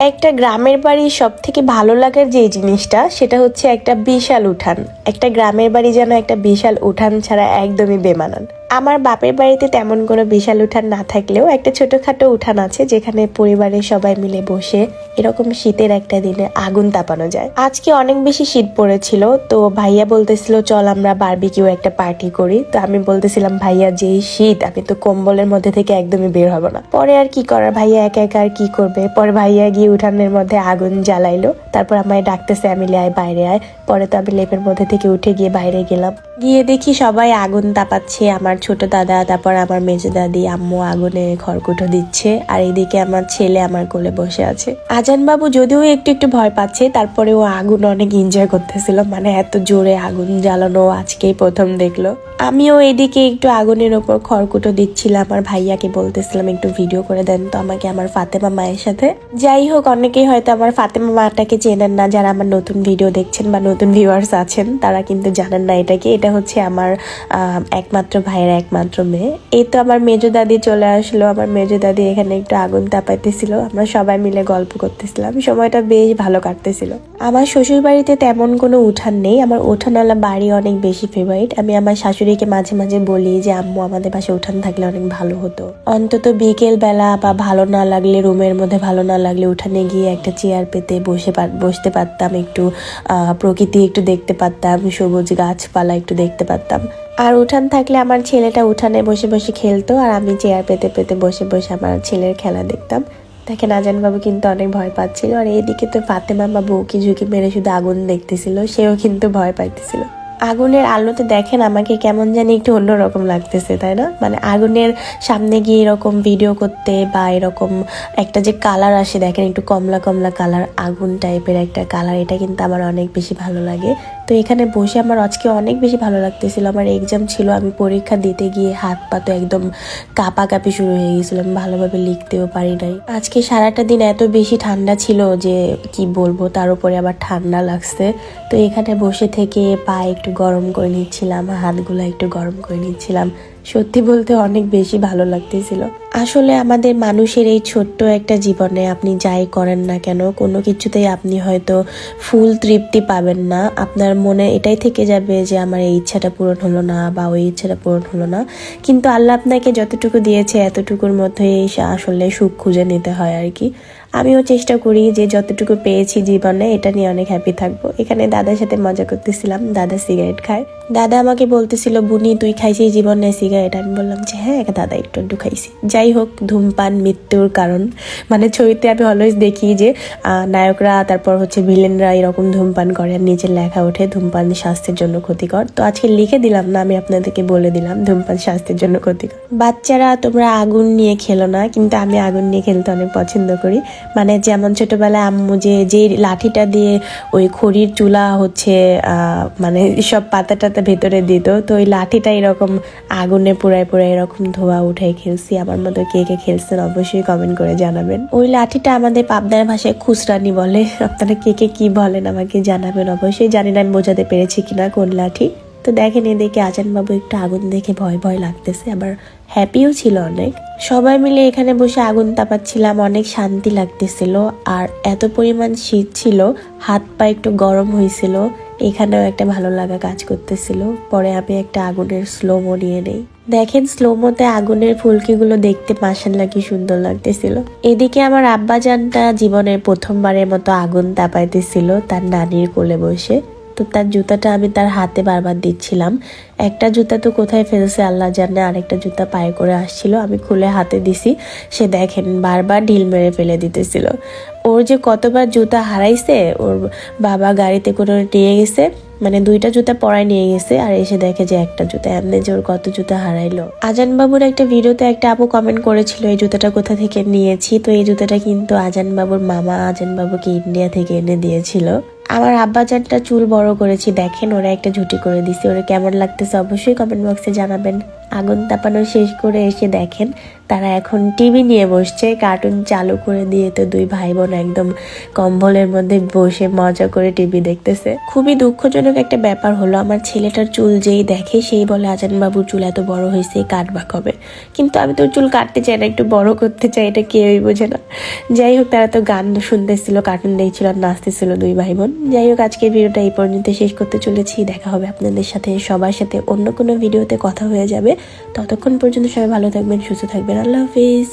একটা গ্রামের বাড়ি সব থেকে ভালো লাগার যে জিনিসটা, সেটা হচ্ছে একটা বিশাল উঠান। একটা গ্রামের বাড়ি যেন একটা বিশাল উঠান ছাড়া একদমই বেমানান। আমার বাপের বাড়িতে তেমন কোনো বিশাল উঠান না থাকলেও একটা ছোটখাটো উঠান আছে যেখানে পরিবারের সবাই মিলে বসে এরকম শীতের একটা দিনে আগুন তাপানো যায়। আজকে অনেক বেশি শীত পড়েছিল, তো ভাইয়া বলতেছিল, চল আমরা বারবিকিউ একটা পার্টি করি। তো আমি বলতেছিলাম, ভাইয়া, যেই শীত, আমি তো কম্বলের মধ্যে থেকে একদমই বের হব না। পরে আর কি করার, ভাইয়া একা একা আর কি করবে? পরে ভাইয়া গিয়ে উঠানের মধ্যে আগুন জ্বালাইলো, তারপর আমায় ডাকতেছে আমি আয়, বাইরে আয়। পরে তো আমি লেপের মধ্যে থেকে উঠে গিয়ে বাইরে গেলাম। গিয়ে দেখি সবাই আগুন তাপাচ্ছে, আমার ছোট দাদা, তারপর আমার মেজে দাদি, আম্মু আগুনে খড়কুটো দিচ্ছে, আর এদিকে আমার ছেলে আমার কোলে বসে আছে। আজান বাবু যদিও একটু একটু ভয় পাচ্ছে তারপরে ও আগুন অনেক এনজয় করতেছিল মানে এত জোরে আগুন জ্বালানো আজকেই প্রথম দেখল। আমিও এদিকে একটু আগুনের ওপর খড়কুটো দিচ্ছিলাম আমার ভাইয়াকে বলতেছিলাম, একটু ভিডিও করে দেন তো আমাকে আমার ফাতেমা মায়ের সাথে। যাই হোক, অনেকেই হয়তো আমার ফাতেমা মাটাকে চেনেন না, যারা আমার নতুন ভিডিও দেখছেন বা নতুন ভিউয়ার্স আছেন, তারা কিন্তু জানেন না এটাকে। এটা হচ্ছে আমার একমাত্র ভাইয়ের একমাত্র মেয়ে। এই তো আমার মেজো দাদি চলে আসলো। আমার মেজো দাদি এখানে একটু আগুন তাপাইতেছিল। আমরা সবাই মিলে গল্প করতেছিলাম। সময়টা বেশ ভালো কাটতেছিল। আমার শ্বশুর বাড়িতে তেমন কোনো উঠান নেই। আমার উঠানওয়ালা বাড়ি অনেক বেশি ফেভারিট আমি আমার শাশুড়িকে মাঝে মাঝে বলি যে, আম্মু, আমাদের পাশে উঠান থাকলে অনেক ভালো হতো। অন্তত বিকেল বেলা বা ভালো না লাগলে, রুমের মধ্যে ভালো না লাগলে উঠানে গিয়ে একটা চেয়ার পেতে বসে বসতে পারতাম। একটু প্রকৃতি একটু দেখতে পারতাম। সবুজ গাছপালা একটু দেখতে পারতাম। আর উঠান থাকলে আমার ছেলেটা উঠানে বসে বসে খেলতো, আর আমি চেয়ার পেতে পেতে বসে বসে আমার ছেলের খেলা দেখতাম। দেখেন আজান বাবু কিন্তু অনেক ভয় পাচ্ছিল, আর এইদিকে তো ফাতেমা বা বউকি ঝুঁকি মেরে শুধু আগুন দেখতেছিল, সেও কিন্তু ভয় পাইতেছিল। আগুনের আলোতে দেখেন আমাকে কেমন জানি একটু অন্যরকম লাগতেছে, তাই না? মানে আগুনের সামনে গিয়ে এরকম ভিডিও করতে বা এরকম একটা যে কালার আসে, দেখেন একটু কমলা কমলা কালার আগুন টাইপের একটা কালার এটা কিন্তু আমার অনেক বেশি ভালো লাগে। তো এখানে বসে আমার আজকে অনেক বেশি ভালো লাগতেছিল। আমার এক্সাম ছিল, আমি পরীক্ষা দিতে গিয়ে হাত পা তো একদম কাঁপাকাঁপি শুরু হয়ে গেছিল, আমি ভালোভাবে লিখতেও পারি নাই। আজকে সারাটা দিন এত বেশি ঠান্ডা ছিল যে কি বলব, তার উপরে আবার ঠান্ডা লাগছে। তো এখানে বসে থেকে পা একটু গরম করে নিচ্ছিলাম, হাতগুলো একটু গরম করে নিচ্ছিলাম। সত্যি বলতে অনেক বেশি ভালো লাগতেছিল। আসলে আমাদের মানুষের এই ছোট্ট একটা জীবনে আপনি যাই করেন না কেন, কোনো কিছুতেই আপনি হয়তো ফুল তৃপ্তি পাবেন না। আপনার মনে এটাই থেকে যাবে যে আমার এই ইচ্ছাটা পূরণ হলো না বা ওই ইচ্ছাটা পূরণ হলো না। কিন্তু আল্লাহ আপনাকে যতটুকু দিয়েছে এতটুকুর মধ্যেই আসলে সুখ খুঁজে নিতে হয় আর কি। আমিও চেষ্টা করি যে যতটুকু পেয়েছি জীবনে এটা নিয়ে অনেক হ্যাপি থাকব। এখানে দাদার সাথে মজা করতেছিলাম, দাদা সিগারেট খায়। দাদা আমাকে বলতেছিল, বুনি, তুই খাইছিস জীবনে সিগারেট আমি বললাম যে হ্যাঁ দাদা, একটু একটু খাইছি। যাই হোক, ধূমপান, মৃত্যুর কারণ। মানে ছবিতে আমি অলওয়েজ দেখি যে নায়করা, তারপর হচ্ছে ভিলেনরা এরকম ধূমপান করে আর নিচে লেখা ওঠে, ধূমপান স্বাস্থ্যের জন্য ক্ষতিকর। তো আজকে লিখে দিলাম না, আমি আপনাদেরকে বলে দিলাম, ধূমপান স্বাস্থ্যের জন্য ক্ষতিকর। বাচ্চারা, তোমরা আগুন নিয়ে খেলো না, কিন্তু আমি আগুন নিয়ে খেলতে অনেক পছন্দ করি। মানে যেমন ছোটোবেলায় আম্মু যে যে লাঠিটা দিয়ে ওই খড়ির চুলা হচ্ছে মানে সব পাতা টাতা ভেতরে দিত। তো ওই লাঠিটা এরকম আগুনে পুরায় পুরায় এরকম ধোয়া উঠে খেলছি। আমার মতো কে কে খেলছেন অবশ্যই কমেন্ট করে জানাবেন। ওই লাঠিটা আমাদের পাবনার ভাষায় খুচরানি বলে। আপনারা কে কে কি বলেন আমাকে জানাবেন। অবশ্যই জানি না, আমি বোঝাতে পেরেছি কিনা কোন লাঠি। তো দেখেন এদিকে আজান বাবু একটু আগুন দেখে ভয় ভয় লাগতেছে, আবার হ্যাপিও ছিল অনেক। সবাই মিলে এখানে বসে আগুন তাপাচ্ছিলাম, অনেক শান্তি লাগতেছিল, আর এত পরিমাণ শীত ছিল, হাত পা একটু গরম হয়েছিল, এখানেও একটা ভালো লাগা কাজ করতেছিল, পরে আমি একটা আগুনের স্লোমো নিয়ে নেই। দেখেন স্লোমোতে আগুনের ফুলকিগুলো দেখতে মাসাল্লা কি সুন্দর লাগতেছিল। এদিকে আমার আব্বাজানটা জীবনের প্রথমবারের মতো আগুন তাপাইতেছিল, তার নানির কোলে বসে। তো তার জুতাটা আমি তার হাতে বারবার দিচ্ছিলাম। একটা জুতা তো কোথায় ফেলছে আল্লাহ জানে, আরেকটা জুতা পায়ে করে আসছিল, আমি খুলে হাতে দিছি। সে দেখেন বারবার ঢিল মেরে ফেলে দিতেছিল। ওর যে কতবার জুতা হারাইছে, ওর বাবা গাড়িতে করে নিয়ে গেছে মানে দুইটা জুতা পরায় নিয়ে গেছে, আর এসে দেখে যে একটা জুতা, এমনি যে ওর কত জুতা হারাইলো। আজান বাবুর একটা ভিডিওতে একটা আপু কমেন্ট করেছিল, এই জুতাটা কোথা থেকে নিয়েছি? তো এই জুতাটা কিন্তু আজান বাবুর মামা আজান বাবুকে ইন্ডিয়া থেকে এনে দিয়েছিল। আমার আব্বাজানটা চুল বড় করেছি, দেখেন, ওরা একটা ঝুটি করে দিছে। ওরা কেমন লাগতেছে অবশ্যই কমেন্ট বক্সে জানাবেন। আগুন তাপানো শেষ করে এসে দেখেন, তারা এখন টিভি নিয়ে বসছে কার্টুন চালু করে দিয়ে তো দুই ভাই বোন একদম কম্বলের মধ্যে বসে মজা করে টিভি দেখতেছে। খুবই দুঃখজনক একটা ব্যাপার হলো, আমার ছেলেটার চুল যেই দেখে, সেই বলে আজান বাবুর চুল এত বড় হয়েছে, কাটবা কবে? কিন্তু আমি তো চুল কাটতে চাই না, একটু বড় করতে চাই, এটা কেউই বোঝে না। যাই হোক, তারা তো গান শুনতেছিল কার্টুন দেখছিল আর নাচতেছিল দুই ভাই বোন যাই হোক, আজকের ভিডিওটা এই পর্যন্ত শেষ করতে চলেছি। দেখা হবে আপনাদের সাথে, সবার সাথে অন্য কোনো ভিডিওতে কথা হয়ে যাবে। ততক্ষণ পর্যন্ত সবাই ভালো থাকবেন, সুস্থ থাকবেন। আল্লাহ হাফিজ।